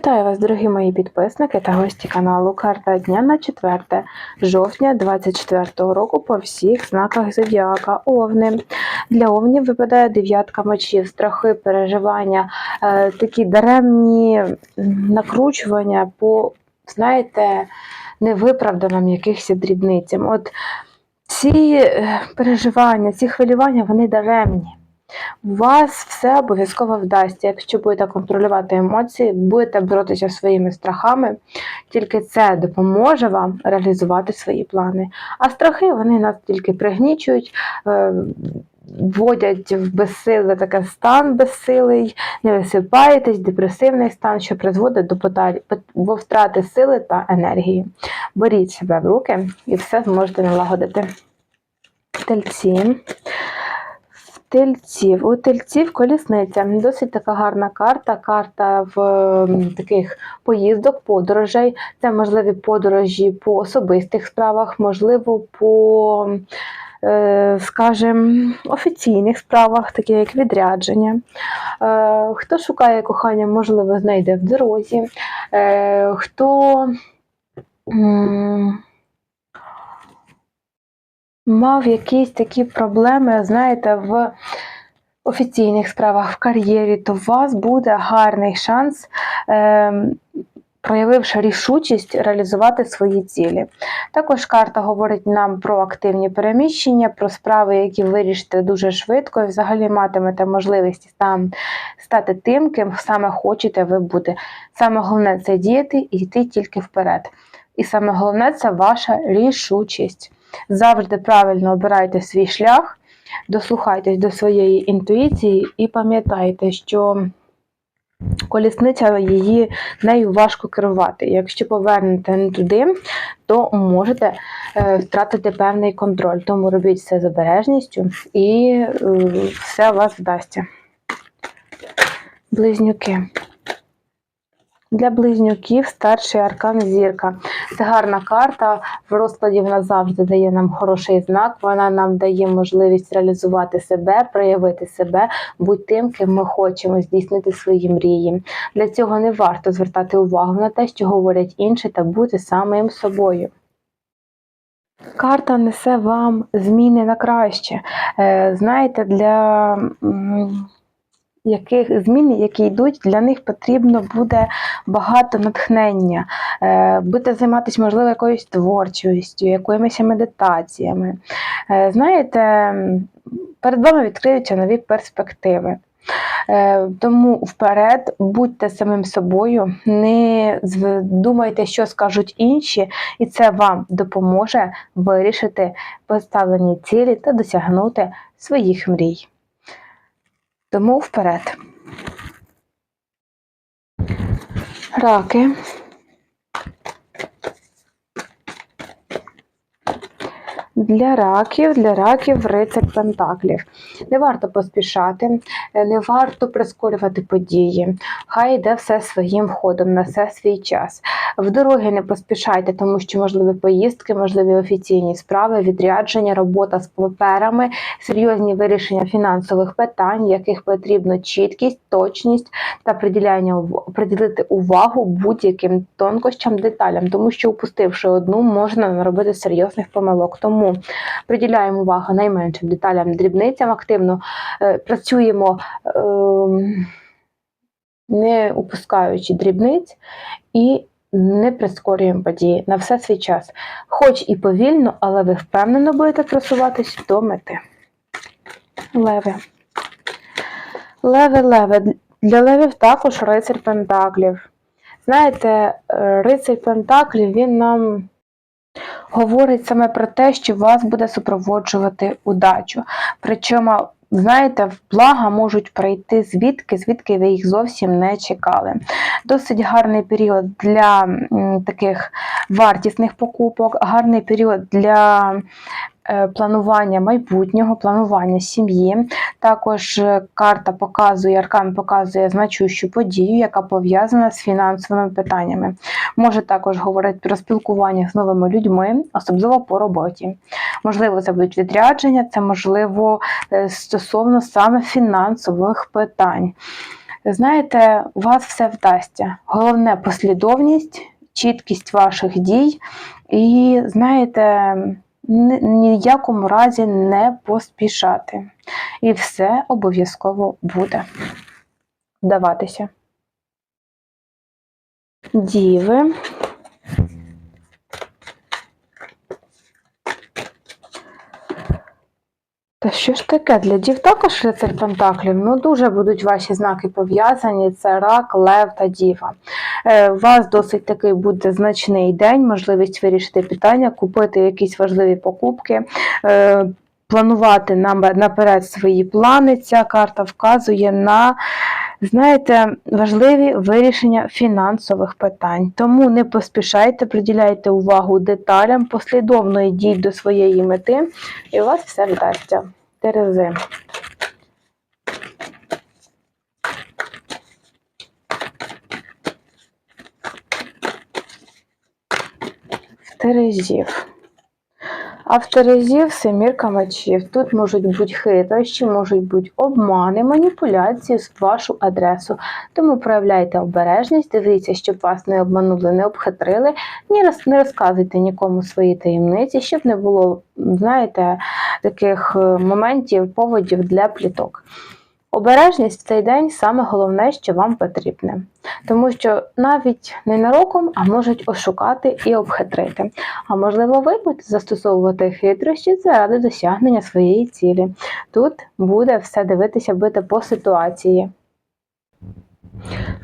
Вітаю вас, дорогі мої підписники та гості каналу. Карта дня на 4 жовтня 2024 року по всіх знаках зодіака. Овни. Для овнів випадає дев'ятка мечів, страхи, переживання, е, такі даремні накручування по, знаєте, невиправданим якихось дрібницям. От ці е, переживання, ці хвилювання, вони даремні. У вас все обов'язково вдасться, якщо будете контролювати емоції, будете боротися своїми страхами, тільки це допоможе вам реалізувати свої плани. А страхи вони нас тільки пригнічують, е, вводять в безсиле такий стан безсилий, не висипаєтесь, депресивний стан, що призводить до поталі- втрати сили та енергії. Беріть себе в руки і все зможете налагодити. Тельці. Тельців. У тельців колісниця. Досить така гарна карта. Карта в таких поїздок, подорожей. Це можливі подорожі по особистих справах, можливо, по, е, скажімо, офіційних справах, такі як відрядження. Е, Хто шукає кохання, можливо, знайде в дорозі. Е, Хто. Мав якісь такі проблеми, знаєте, в офіційних справах, в кар'єрі, то у вас буде гарний шанс, е, проявивши рішучість, реалізувати свої цілі. Також карта говорить нам про активні переміщення, про справи, які вирішите дуже швидко, і взагалі матимете можливість там стати тим, ким саме хочете ви бути. Саме головне це діяти і йти тільки вперед. І саме головне це ваша рішучість. Завжди правильно обирайте свій шлях, дослухайтесь до своєї інтуїції і пам'ятайте, що колісниця її нею важко керувати. Якщо повернете не туди, то можете е, втратити певний контроль. Тому робіть все з обережністю і е, все у вас вдасться. Близнюки. Для близнюків старший аркан зірка. Це гарна карта. В розкладі вона завжди дає нам хороший знак. Вона нам дає можливість реалізувати себе, проявити себе, бути тим, ким ми хочемо, здійснити свої мрії. Для цього не варто звертати увагу на те, що говорять інші, та бути самим собою. Карта несе вам зміни на краще. Е, Знаєте, для яких змін, які йдуть, для них потрібно буде багато натхнення. Е, Будете займатися, можливо, якоюсь творчістю, якимись медитаціями. Е, Знаєте, перед вами відкриються нові перспективи. Е, Тому вперед будьте самим собою, не думайте, що скажуть інші, і це вам допоможе вирішити поставлені цілі та досягнути своїх мрій. Тому вперед. Раки. Для раків, для раків рицар Пентаклів. Не варто поспішати, не варто прискорювати події. Хай йде все своїм ходом, на все свій час. В дороги не поспішайте, тому що можливі поїздки, можливі офіційні справи, відрядження, робота з паперами, серйозні вирішення фінансових питань, яких потрібно чіткість, точність та приділяння приділити увагу будь-яким тонкощам, деталям, тому що упустивши одну, можна наробити серйозних помилок. Тому приділяємо увагу найменшим деталям, дрібницям, активно е, працюємо. ем, не упускаючи дрібниць і не прискорюємо події на все свій час. Хоч і повільно, але ви впевнено будете просуватись до мети. Леви. Леви, леви. Для левів також рицар Пентаклів. Знаєте, е, рицар Пентаклів він нам говорить саме про те, що вас буде супроводжувати удачу. Причому, знаєте, в блага можуть прийти звідки, звідки ви їх зовсім не чекали. Досить гарний період для таких вартісних покупок, гарний період для планування майбутнього, планування сім'ї. Також е, карта показує, аркан показує значущу подію, яка пов'язана з фінансовими питаннями. Може також говорити про спілкування з новими людьми, особливо по роботі. Можливо, це будуть відрядження, це можливо е, стосовно саме фінансових питань. знаєте, у вас все вдасться. Головне послідовність, чіткість ваших дій, і, знаєте, ні ні в якому разі не поспішати. І все обов'язково буде вдаватися. Діви. Та що ж таке? Для дів також лицар Пентаклів? Ну, дуже будуть ваші знаки пов'язані. Це рак, лев та діва. Е, У вас досить такий буде значний день, можливість вирішити питання, купити якісь важливі покупки. е, Планувати наперед свої плани. Ця карта вказує на, знаєте, важливі вирішення фінансових питань. Тому не поспішайте, приділяйте увагу деталям, послідовно йдіть до своєї мети, і у вас все вдасться. Терези. Терезів. А в Терезів мечів. Тут можуть бути хитрощі, можуть бути обмани, маніпуляції з вашу адресу. Тому проявляйте обережність, дивіться, щоб вас не обманули, не обхитрили, не розказуйте нікому свої таємниці, щоб не було, знаєте, таких е, моментів, поводів для пліток. Обережність в цей день саме головне, що вам потрібне, тому що навіть ненароком, а можуть ошукати і обхитрити. А можливо, ви будете застосовувати хитрощі заради досягнення своєї цілі. Тут буде все дивитися бити по ситуації.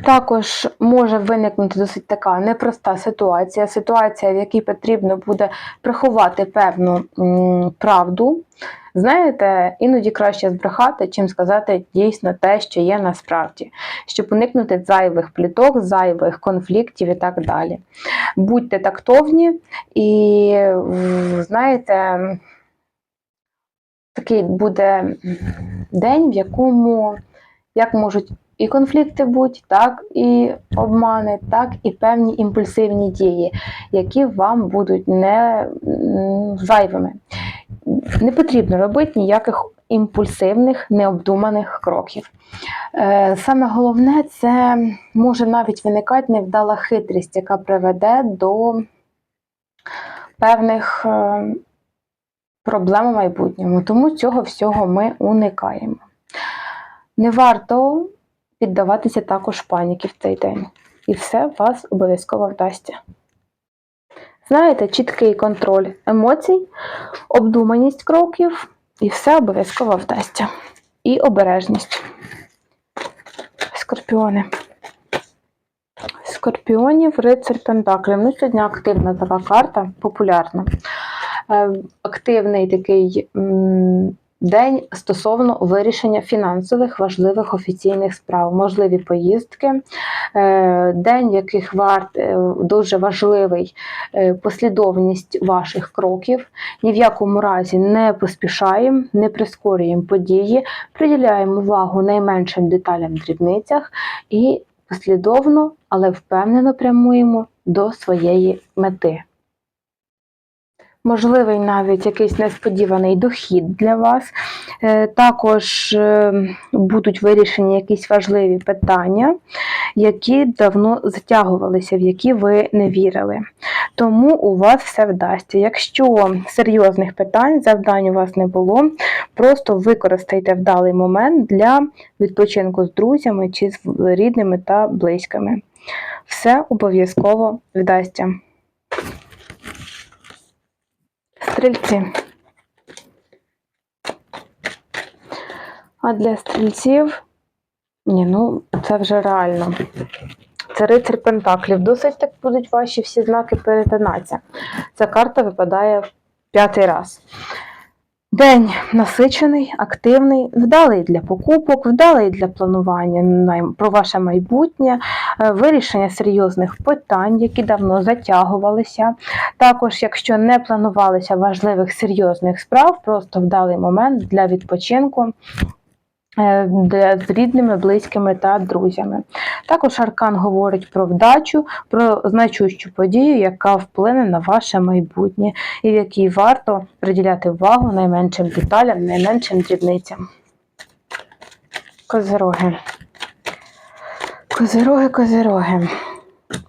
Також може виникнути досить така непроста ситуація, ситуація, в якій потрібно буде приховати певну правду. Знаєте, іноді краще збрехати, чим сказати дійсно те, що є насправді, щоб уникнути зайвих пліток, зайвих конфліктів і так далі. Будьте тактовні і, знаєте, такий буде день, в якому як можуть і конфлікти бути, так і обмани, так і певні імпульсивні дії, які вам будуть не зайвими. Не потрібно робити ніяких імпульсивних, необдуманих кроків. Е, Саме головне, це може навіть виникати невдала хитрість, яка приведе до певних е, проблем у майбутньому. Тому цього всього ми уникаємо. Не варто піддаватися також паніки в цей день. І все вас обов'язково вдасться. Знаєте, чіткий контроль емоцій, обдуманість кроків, і все обов'язково вдасться. І обережність. Скорпіони. Скорпіонів, рицарь Пентаклів. Ну, сьогодні активна така карта, популярна. Е, Активний такий день стосовно вирішення фінансових важливих офіційних справ, можливі поїздки, е, день, яких варт е, дуже важливий е, послідовність ваших кроків. Ні в якому разі не поспішаємо, не прискорюємо події, приділяємо увагу найменшим деталям дрібницях і послідовно, але впевнено прямуємо до своєї мети. Можливий навіть якийсь несподіваний дохід для вас. Е, Також е, будуть вирішені якісь важливі питання, які давно затягувалися, в які ви не вірили. Тому у вас все вдасться. Якщо серйозних питань, завдань у вас не було, просто використайте вдалий момент для відпочинку з друзями чи з рідними та близькими. Все обов'язково вдасться. Стрільці. А для стрільців, ні, ну це вже реально. Це рицарь Пентаклів. Досить так будуть ваші всі знаки перетинатися. Ця карта випадає в п'ятий раз. День насичений, активний, вдалий для покупок, вдалий для планування про ваше майбутнє, вирішення серйозних питань, які давно затягувалися. Також, якщо не планувалися важливих серйозних справ, просто вдалий момент для відпочинку. е, З рідними, близькими та друзями. Також аркан говорить про вдачу, про значущу подію, яка вплине на ваше майбутнє, і в якій варто приділяти увагу найменшим деталям, найменшим дрібницям. Козироги. Козироги, козироги.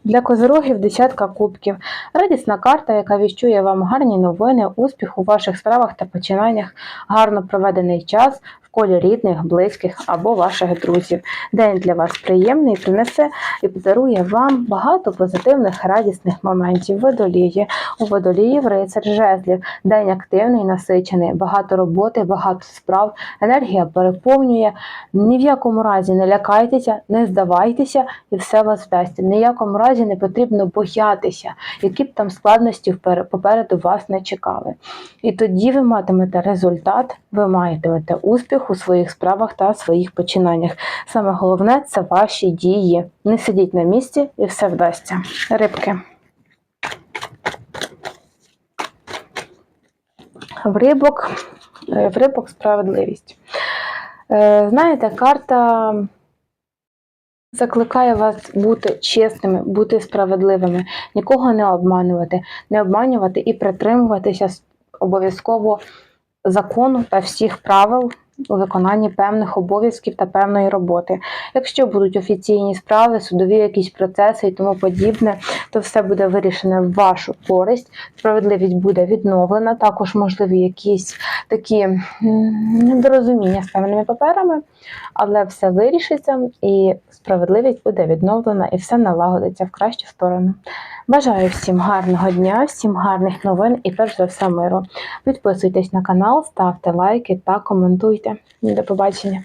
Для козирогів десятка кубків. Радісна карта, яка віщує вам гарні новини, успіх у ваших справах та починаннях, гарно проведений час колі рідних, близьких або ваших друзів. День для вас приємний, принесе і подарує вам багато позитивних, радісних моментів. Водолії. У водоліїв рицар жезлів. День активний, насичений, багато роботи, багато справ, енергія переповнює. Ні в якому разі не лякайтеся, не здавайтеся, і все вас вдасться. Ні в якому разі не потрібно боятися, які б там складності попереду вас не чекали. І тоді ви матимете результат, ви матимете успіх у своїх справах та своїх починаннях. Саме головне це ваші дії. Не сидіть на місці і все вдасться. Рибки. В рибок, е, в рибок справедливість. Е, Знаєте, карта закликає вас бути чесними, бути справедливими, нікого не обманювати, не обманювати і притримуватися обов'язково закону та всіх правил у виконанні певних обов'язків та певної роботи. Якщо будуть офіційні справи, судові якісь процеси і тому подібне, то все буде вирішено в вашу користь. Справедливість буде відновлена. Також можливі якісь такі недорозуміння з певними паперами, але все вирішиться і справедливість буде відновлена і все налагодиться в кращу сторону. Бажаю всім гарного дня, всім гарних новин і перш за все миру. Підписуйтесь на канал, ставте лайки та коментуйте. До побачення.